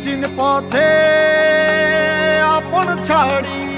অচিন পথে আপন ছাড়ি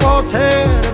পথের